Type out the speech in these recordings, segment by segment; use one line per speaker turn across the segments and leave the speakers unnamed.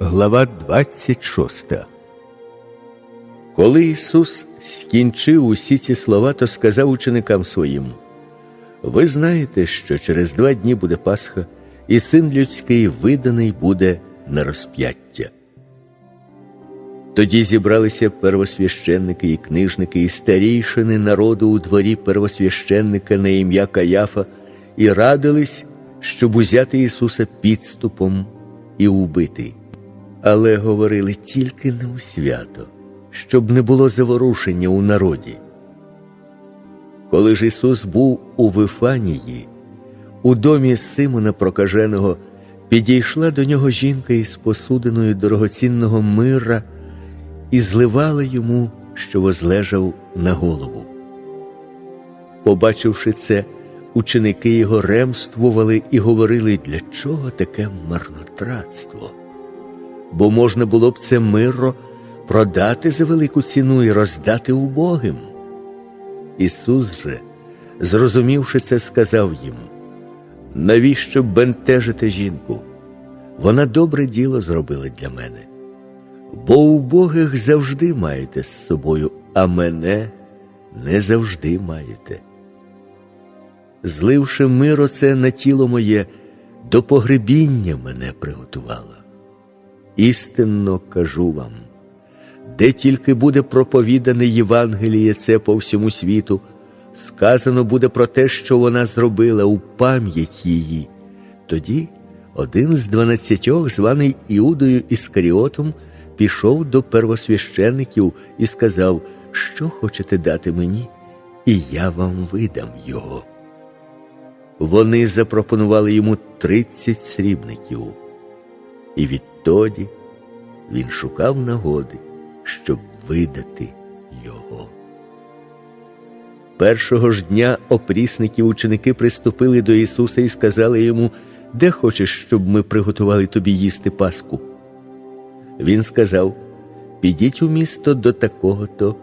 Глава 26
Коли Ісус скінчив усі ці слова, то сказав ученикам своїм: Ви знаєте, що через два дні буде Пасха, і син людський виданий буде на розп'яття. Тоді зібралися первосвященники і книжники, і старійшини народу у дворі первосвященника на ім'я Каяфа, і радились, щоб узяти Ісуса підступом і убити. Але говорили тільки не у свято, щоб не було заворушення у народі. Коли ж Ісус був у Вифанії, у домі Симона Прокаженого, підійшла до нього жінка із посудиною дорогоцінного мира і зливала йому, що возлежав на голову. Побачивши це, ученики його ремствували і говорили, для чого таке марнотратство? Бо можна було б це миро продати за велику ціну і роздати убогим. Ісус же, зрозумівши це, сказав їм: навіщо бентежити жінку? Вона добре діло зробила для мене. Бо убогих завжди маєте з собою, а мене не завжди маєте. Зливши миро це на тіло моє, до погребіння мене приготувала. Істинно кажу вам, де тільки буде проповідане Євангеліє це по всьому світу, сказано буде про те, що вона зробила у пам'ять її. Тоді один з дванадцятьох, званий Іудою Іскаріотом, пішов до первосвящеників і сказав, що хочете дати мені, і я вам видам його. Вони запропонували йому тридцять срібників, і відтоді він шукав нагоди, щоб видати його. Першого ж дня опрісники ученики приступили до Ісуса і сказали йому, де хочеш, щоб ми приготували тобі їсти Пасху? Він сказав: Підіть у місто до такого-то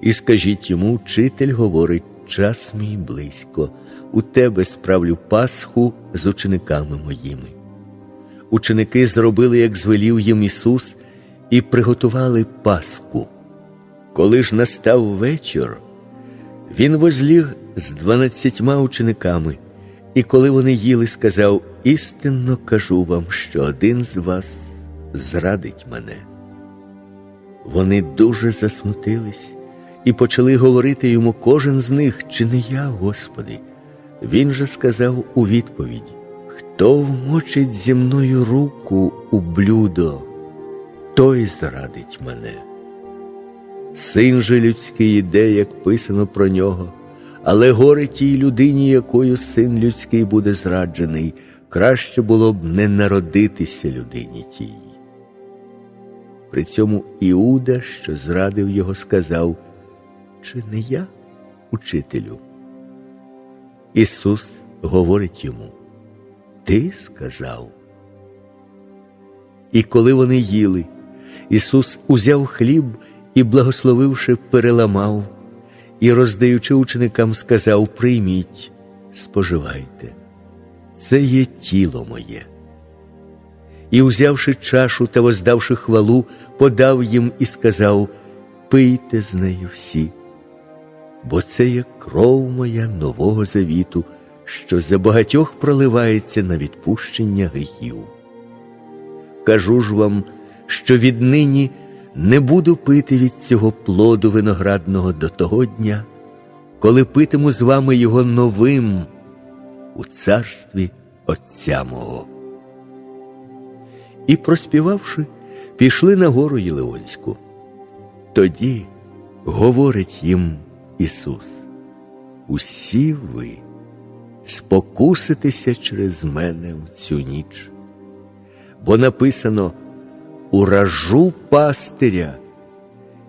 і скажіть йому, вчитель говорить, час мій близько, у тебе справлю Пасху з учениками моїми. Ученики зробили, як звелів їм Ісус, і приготували Пасху. Коли ж настав вечір, він возліг з дванадцятьма учениками, і коли вони їли, сказав: істинно кажу вам, що один з вас зрадить мене. Вони дуже засмутились і почали говорити йому кожен з них, чи не я, Господи. Він же сказав у відповідь: Хто вмочить зі мною руку у блюдо, той зрадить мене. Син же людський іде, як писано про нього, але горе тій людині, якою син людський буде зраджений, краще було б не народитися людині тій. При цьому Іуда, що зрадив його, сказав, чи не я, учителю? Ісус говорить йому, Ти сказав. І коли вони їли, Ісус узяв хліб і, благословивши, переламав, і, роздаючи ученикам, сказав: Прийміть, споживайте, це є тіло моє. І, узявши чашу та воздавши хвалу, подав їм і сказав: Пийте з нею всі, бо це є кров моя нового завіту, що за багатьох проливається на відпущення гріхів. Кажу ж вам, що віднині не буду пити від цього плоду виноградного до того дня, коли питиму з вами його новим у царстві Отця мого. І, проспівавши, пішли на гору Єлеонську. Тоді говорить їм Ісус: Усі ви спокуситеся через мене в цю ніч, бо написано уражу пастиря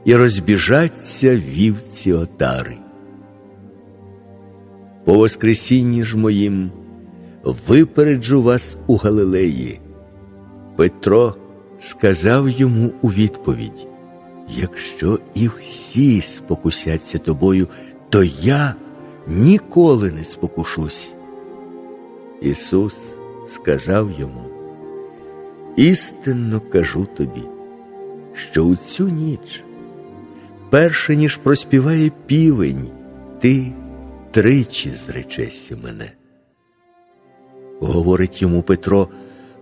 і розбіжаться вівці отари. По Воскресінні ж моїм випереджу вас у Галилеї. Петро сказав йому у відповідь: Якщо і всі спокусяться тобою, то я ніколи не спокушусь. Ісус сказав йому: істинно кажу тобі, що у цю ніч, перше ніж проспіває півень, ти тричі зречешся мене. Говорить йому Петро,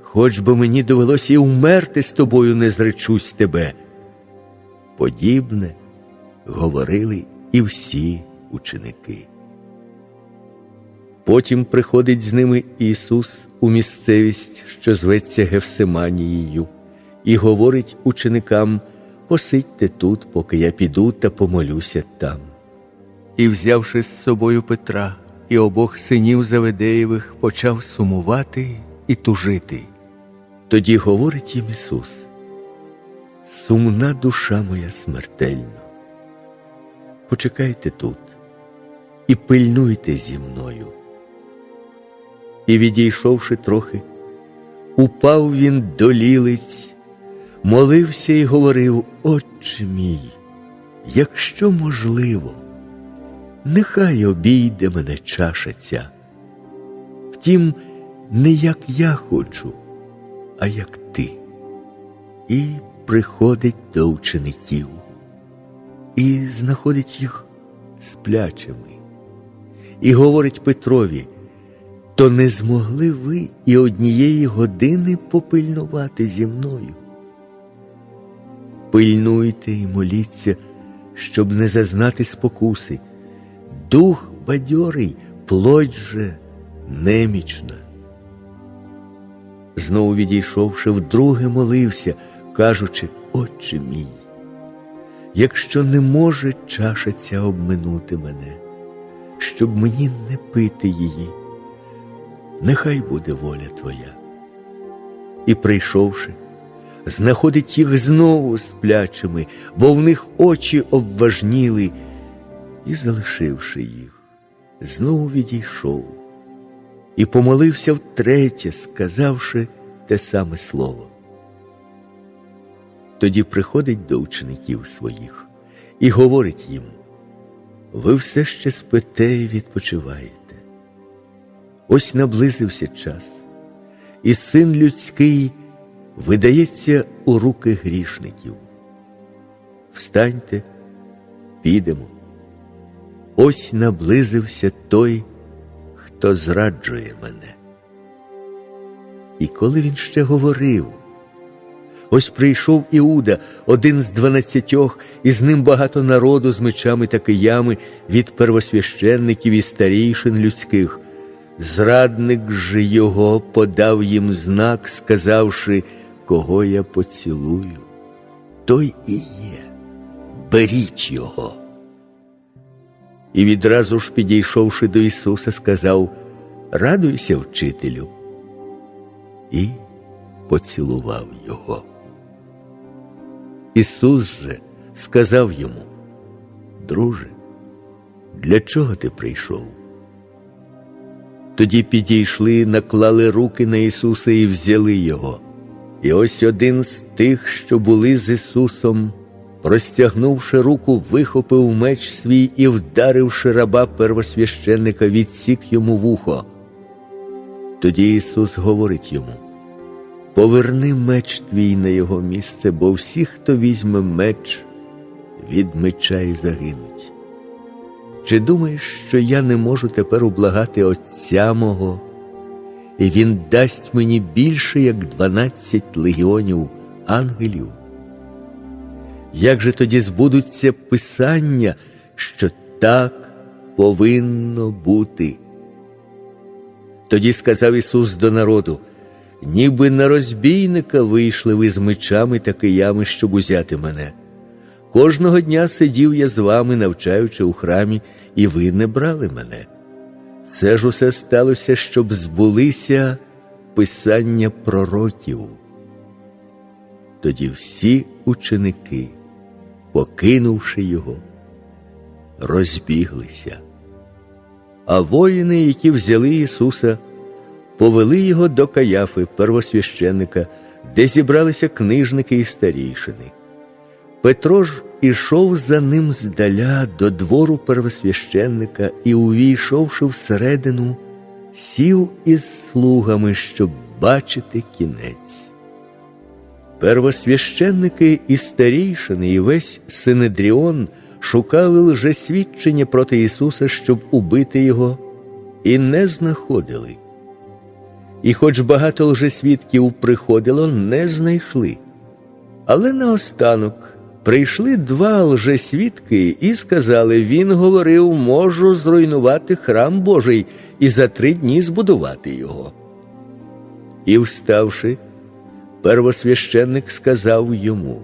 хоч би мені довелося і вмерти з тобою, не зречусь тебе. Подібне говорили і всі ученики. Потім приходить з ними Ісус у місцевість, що зветься Гевсиманією, і говорить ученикам: посидьте тут, поки я піду та помолюся там. І, взявши з собою Петра і обох синів Заведеєвих, почав сумувати і тужити. Тоді говорить їм Ісус: Сумна душа моя смертельно. Почекайте тут і пильнуйте зі мною. І, відійшовши трохи, упав він до лілиць, молився і говорив: Отче мій, якщо можливо, нехай обійде мене чаша ця. Втім, не як я хочу, а як ти. І приходить до учеників і знаходить їх сплячими, і говорить Петрові, то не змогли ви і однієї години попильнувати зі мною. Пильнуйте і моліться, щоб не зазнати спокуси. Дух бадьорий, плоть же немічна. Знову відійшовши, вдруге молився, кажучи, Отче мій, якщо не може чаша ця обминути мене, щоб мені не пити її, нехай буде воля Твоя. І, прийшовши, знаходить їх знову сплячими, бо в них очі обважніли, і, залишивши їх, знову відійшов і помолився втретє, сказавши те саме слово. Тоді приходить до учеників своїх і говорить їм: ви все ще спите і відпочиваєте. Ось наблизився час, і син людський видається у руки грішників. Встаньте, підемо. Ось наблизився той, хто зраджує мене. І коли він ще говорив, ось прийшов Іуда, один з дванадцятьох, і з ним багато народу з мечами та киями від первосвященників і старійшин людських. Зрадник же його подав їм знак, сказавши, кого я поцілую, той і є, беріть його. І відразу ж, підійшовши до Ісуса, сказав: Радуйся, вчителю, і поцілував його. Ісус же сказав йому, Друже, для чого ти прийшов? Тоді підійшли, наклали руки на Ісуса і взяли Його. І ось один з тих, що були з Ісусом, простягнувши руку, вихопив меч свій і, вдаривши раба первосвященника, відсік йому вухо. Тоді Ісус говорить йому: Поверни меч твій на його місце, бо всі, хто візьме меч, від меча і загинуть. Чи думаєш, що я не можу тепер ублагати Отця мого, і Він дасть мені більше, як дванадцять легіонів ангелів? Як же тоді збудуться писання, що так повинно бути? Тоді сказав Ісус до народу, ніби на розбійника вийшли ви з мечами та киями, щоб узяти мене. Кожного дня сидів я з вами, навчаючи у храмі, і ви не брали мене. Це ж усе сталося, щоб збулися писання пророків. Тоді всі ученики, покинувши його, розбіглися. А воїни, які взяли Ісуса, повели його до Каяфи, первосвященника, де зібралися книжники і старійшини. Петро ж ішов за ним здаля до двору первосвященника і, увійшовши всередину, сів із слугами, щоб бачити кінець. Первосвященники і старійшини, і весь Синедріон шукали лжесвідчення проти Ісуса, щоб убити Його, і не знаходили. І хоч багато лжесвідків приходило, не знайшли. Але наостанок прийшли два лжесвідки і сказали: Він говорив, можу зруйнувати храм Божий і за три дні збудувати його. І, вставши, первосвященник сказав йому: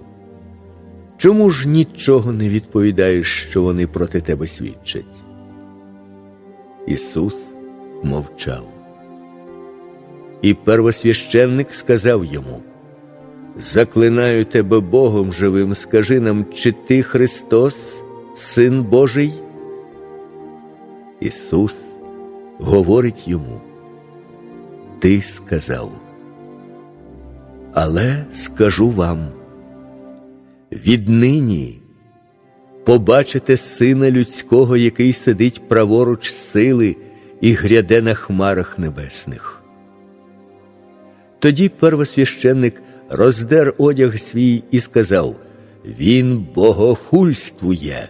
Чому ж нічого не відповідаєш, що вони проти тебе свідчать? Ісус мовчав. І первосвященник сказав йому: Заклинаю тебе Богом живим, скажи нам, чи ти Христос, Син Божий? Ісус говорить йому, Ти сказав. Але скажу вам, віднині побачите Сина Людського, який сидить праворуч сили і гряде на хмарах небесних. Тоді первосвященник роздер одяг свій і сказав: Він богохульствує.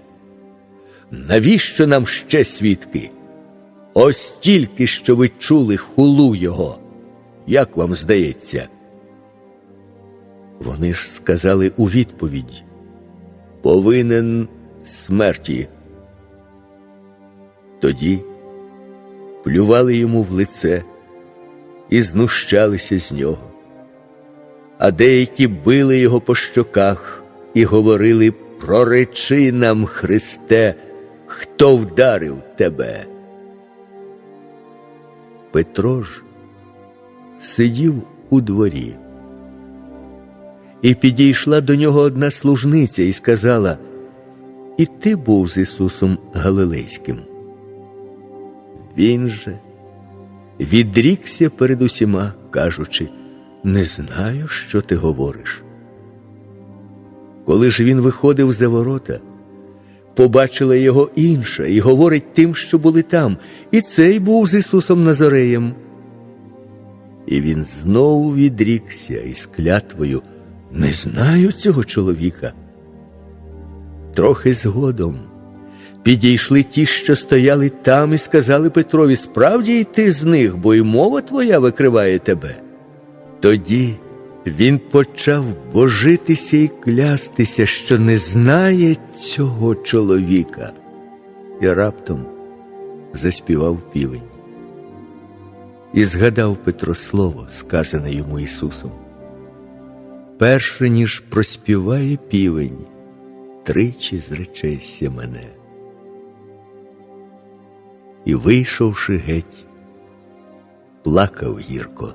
Навіщо нам ще свідки? Ось тільки що ви чули хулу його. Як вам здається? Вони ж сказали у відповідь повинен смерті. Тоді плювали йому в лице і знущалися з нього. А деякі били його по щоках і говорили Проречи нам, Христе, хто вдарив тебе. Петро ж сидів у дворі. І підійшла до нього одна служниця і сказала: І ти був з Ісусом Галилейським. Він же відрікся перед усіма, кажучи, не знаю, що ти говориш. Коли ж він виходив за ворота, побачила його інша і говорить тим, що були там, і цей був з Ісусом Назареєм. І він знову відрікся із клятвою не знаю цього чоловіка. Трохи згодом підійшли ті, що стояли там, і сказали Петрові, справді й ти з них, бо й мова твоя викриває тебе. Тоді він почав божитися і клястися, що не знає цього чоловіка, і раптом заспівав півень. І згадав Петро слово, сказане йому Ісусом. Перше, ніж проспіває півень, тричі зречешся мене. І, вийшовши геть, плакав гірко.